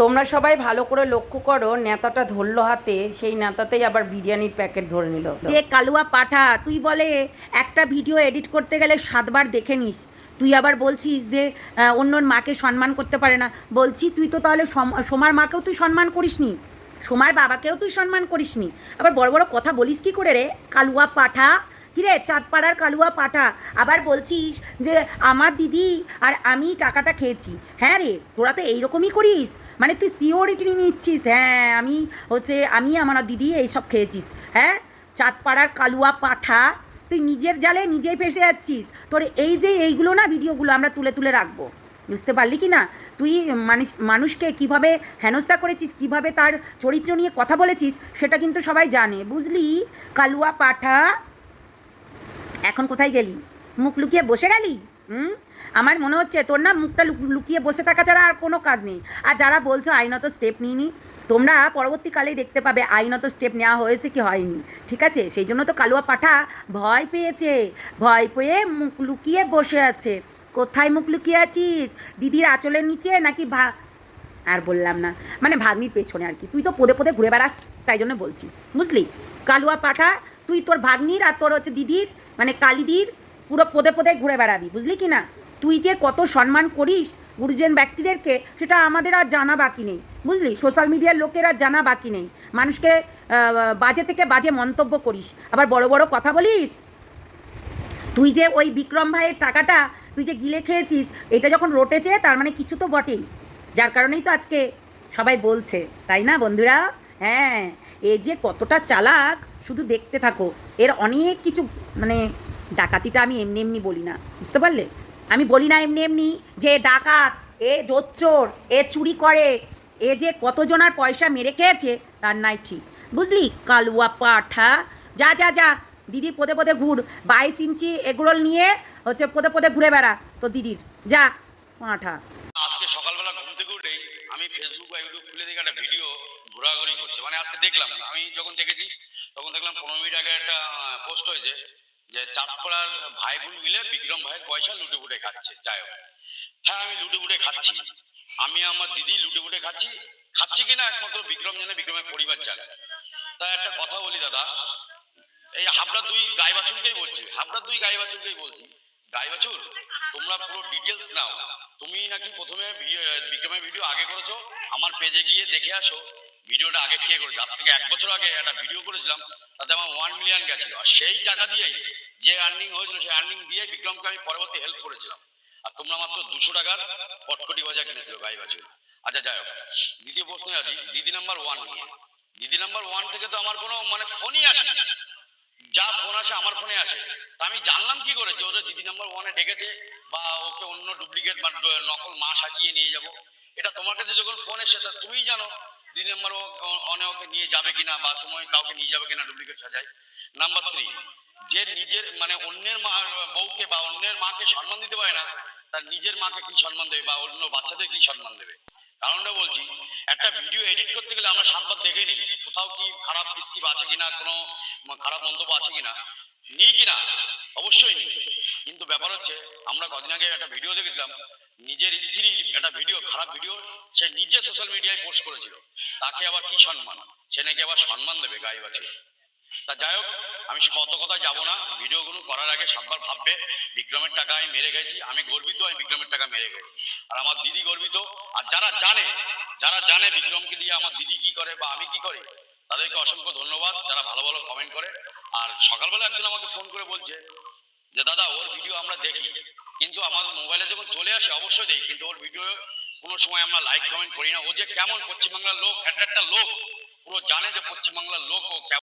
তোমরা সবাই ভালো করে লক্ষ্য করো, নেতাটা ধরলো হাতে, সেই নেতাতেই আবার বিরিয়ানির প্যাকেট ধরে নিল। এ কালুয়া পাঠা, তুই বলে একটা ভিডিও এডিট করতে গেলে সাতবার দেখে নিস। তুই আবার বলছিস যে অন্যর মাকে সম্মান করতে পারে না। বলছি, তুই তো তাহলে সোমার মাকেও তুই সম্মান করিসনি। সোমার বাবাকেও তুই সম্মান করিসনি। আবার বড় বড় কথা বলিস কি করে রে? কালুয়া পাঠা কিরে চাঁদপাড়ার কালুয়া পাঠা, আবার বলছিস যে আমার দিদি আর আমি টাকাটা খেয়েছি। হ্যাঁ রে, তোরা তো এইরকমই করিস। মানে তুই সিওরিটি নিচ্ছিস হ্যাঁ আমি হচ্ছে, আমি আমার দিদি এইসব খেয়েছিস। হ্যাঁ চাঁদপাড়ার কালুয়া পাঠা, তুই নিজের জালে নিজেই ফেসে যাচ্ছিস। তোর এই যে এইগুলো না ভিডিওগুলো আমরা তুলে তুলে রাখব। বুঝতে পারলি কি না? তুই মানুষ, মানুষকে কীভাবে হেনস্থা করেছিস, কীভাবে তার চরিত্র নিয়ে কথা বলেছিস, সেটা কিন্তু সবাই জানে। বুঝলি? কালুয়া পাঠা এখন কোথায় গেলি? মুখ লুকিয়ে বসে গেলি? হুম? আমার মনে হচ্ছে তোর না মুখটা লুক- লুকিয়ে বসে থাকা ছাড়া আর কোনো কাজ নেই। আর যারা বলছো আইনত স্টেপ নিইনি, তোমরা পরবর্তীকালেই দেখতে পাবে আইনত স্টেপ নেওয়া হয়েছে কি হয়নি। ঠিক আছে? সেই জন্য তো কালুয়া পাঠা ভয় পেয়েছে। ভয় পেয়ে মুখ লুকিয়ে বসে আছে। কোথায় মুখ লুকিয়ে আছিস? দিদির আঁচলের নিচে নাকি ভা আর বললাম না। মানে ভাগ্নির পেছনে আর কি। তুই তো পদে পদে ঘুরে বেড়াস, তাই জন্য বলছি। বুঝলি? কালুয়া পাঠা, তুই তোর ভাগ্নির আর তোর হচ্ছে দিদির মানে কালিদির পুরো পদে পদে ঘুরে বেড়াবি, বুঝলি কি না? তুই যে কত সম্মান করিস গুরুজন ব্যক্তিদেরকে, সেটা আমাদের আর জানা বাকি নেই, বুঝলি? সোশ্যাল মিডিয়ার লোকের আর জানা বাকি নেই। মানুষকে বাজে থেকে বাজে মন্তব্য করিস। আবার বড় বড় কথা বলিস? তুই যে ওই বিক্রম ভাইয়ের টাকাটা তুই যে গিলে খেয়েছিস, এটা যখন রটেছে, তার মানে কিছু তো বটেই। যার কারণেই তো আজকে সবাই বলছে, তাই না বন্ধুরা? হ্যাঁ এ যে কতটা চালাক শুধু দেখতে থাকো। এর অনেক কিছু মানে ডাকাতিটা আমি এমনি এমনি বলি না। বুঝতে পারলে? আমি বলি না এমনি এমনি যে ডাকাত, এ জোচ্চোর, এ চুরি করে, এ যে কতজনার পয়সা মেরে খেয়েছে, তার নাই ঠিক। বুঝলি? কালুয়া পাঠা। যা যা যা। দিদির পদে পদে ঘুর। বাইশ ইঞ্চি এগরোল নিয়ে হচ্ছে পদে পদে ঘুরে বেড়া তো দিদির। যা, পাঠা। আজকে সকালবেলা ঘুম থেকে আমি ফেসবুক বা ইউটিউব খুলে দেখে একটা ভিডিও। ঘোরাঘুরি করছে। মানে আজকে দেখলাম আমি যখন দেখেছি, তখন দেখলাম পনেরো মিনিট আগে একটা পোস্ট হয়েছে যে চাঁদপাড়ার ভাই বোন মিলে বিক্রম ভাইয়ের পয়সা লুটে ফুটে খাচ্ছে। যাই হোক। হ্যাঁ আমি লুটে ফুটে খাচ্ছি। আমি আমার দিদি লুটে ফুটে খাচ্ছি। খাচ্ছি কিনা একমাত্র বিক্রম জানে, বিক্রমের পরিবার জানে। তা একটা কথা বলি দাদা, এই হাবড়া দুই গাই বাছুরকেই বলছি। হাবড়া দুই গাই বাছুরকেই বলছি। গাই বাছুর তোমরা পুরো ডিটেলস নাও। তুমি নাকি প্রথমে বিক্রমের ভিডিও আগে করেছ? আমার পেজে গিয়ে দেখে আসো, ভিডিওটা আগে কে করেছে? আজ থেকে এক বছর আগে একটা ভিডিও করেছিলাম, তাতে আমার ওয়ান মিলিয়ন গেছিল। আর সেই টাকা দিয়েই যে আর্নিং হয়েছিল, সেই আর্নিং দিয়ে বিক্রমকে আমি পরবর্তী হেল্প করেছিলাম। আর তোমরা মাত্র দুশো টাকার কটকটি বাজার কিনেছিল, গাই বাছুর। আচ্ছা যাই হোক, দ্বিতীয় প্রশ্নে আছি। দিদি নাম্বার ওয়ান নিয়ে। দিদি নাম্বার ওয়ান থেকে তো আমার কোনো মানে ফোনই আসেনি। যা ফোন আসে, আমার ফোনে আসে। তা আমি জানলাম কি করে যে ওদের দিদি নাম্বার ওয়ানে ডেকেছে বা ওকে অন্য ডুপ্লিকেট বা নকল মা সাজিয়ে নিয়ে যাব। এটা তোমার কাছে যখন ফোন এসে তা তুমিই জানো দিদি নাম্বার অনে ওকে নিয়ে যাবে কিনা বা তুমি কাউকে নিয়ে যাবে কিনা ডুপ্লিকেট সাজাই নাম্বার থ্রি যে নিজের মানে অন্যের মা, বউকে বা অন্যের মাকে সম্মান দিতে পারে না, তার নিজের মাকে কি সম্মান দেবে বা অন্য বাচ্চাদের কি সম্মান দেবে? কারণটা বলছি, একটা ভিডিও এডিট করতে গেলে আমরা সাতবার দেখে নিই, কোথাও কি খারাপ স্কিপ আছে কিনা, কোনো খারাপ মন্তব্য আছে কিনা, নিই কিনা? অবশ্যই নিই। কিন্তু ব্যাপার হচ্ছে, আমরা কদিন আগে একটা ভিডিও দেখেছিলাম, নিজের স্ত্রীর একটা ভিডিও খারাপ ভিডিও সে নিজে সোশ্যাল মিডিয়ায় পোস্ট করেছিল। তাকে আবার কি সম্মান? সে নাকি আবার সম্মান দেবে গাই বাছুর তা যাই হোক, আমি কত কথা যাব না। ভিডিওগুলো করার আগে সাতবার ভাববে, বিক্রমের টাকা আমি মেরে গেছি, আমি গর্বিত, আমি বিক্রমের টাকা মেরে গেছি। আর আমার দিদি গর্বিত। আর যারা জানে যারা জানে বিক্রমকে দিয়ে আমার দিদি কি করে বা আমি কি করি, তাদেরকে অসংখ্য ধন্যবাদ। যারা ভালো ভালো কমেন্ট করে। আর সকালবেলা একজন আমাকে ফোন করে বলছে যে, দাদা, ওর ভিডিও আমরা দেখি। কিন্তু আমার মোবাইলে যখন চলে আসে, অবশ্যই দেখি। কিন্তু ওর ভিডিও কোনো সময় আমরা লাইক কমেন্ট করি না। ও যে কেমন পশ্চিমবাংলার লোক, একটা একটা লোক, পুরো জানে যে পশ্চিমবাংলার লোক ও কেমন